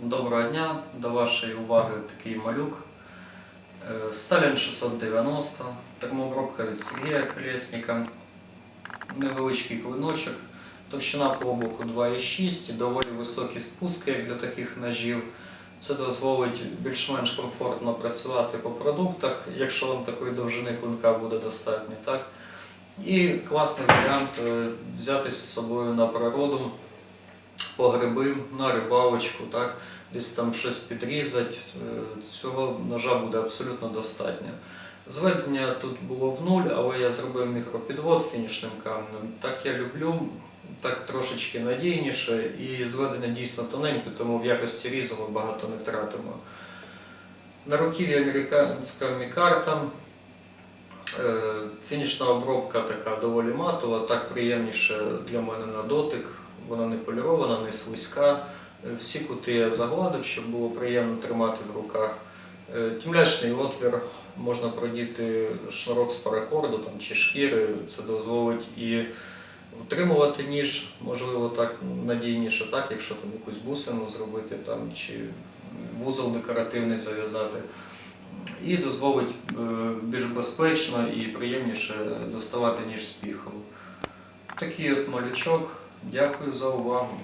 Доброго дня, до вашої уваги такий малюк. Е, Сталін 690, термообробка від Сергія Колєсника, невеличкий клиночок, товщина по обуху 2,6, доволі високі спуски, для таких ножів. Це дозволить більш-менш комфортно працювати по продуктах, якщо вам такої довжини клинка буде достатньо. Так? І класний варіант е, взяти з собою на природу по гриби, на рибалочку, так? десь там щось підрізати. Е, Цього ножа буде абсолютно достатньо. Зведення тут було в нуль, але я зробив мікропідвод фінішним каменем. Так я люблю, так трошечки надійніше і зведення дійсно тоненьке, тому в якості різу багато не втратимо. На руків'ї американська мікарта. Е, Фінішна обробка така доволі матова, так приємніше для мене на дотик. Вона не полірована, не слизька. Е, Всі кути я загладив, щоб було приємно тримати в руках. Е, Тімлячний отвір можна продіти шнурок з паракорду там, чи шкіри. Це дозволить і утримувати ніж, можливо, так надійніше, так, якщо там якусь бусину зробити там, чи вузол декоративний зав'язати. І дозволить е, більш безпечно і приємніше доставати ніж з піхом. Такий от малючок. Дякую за увагу.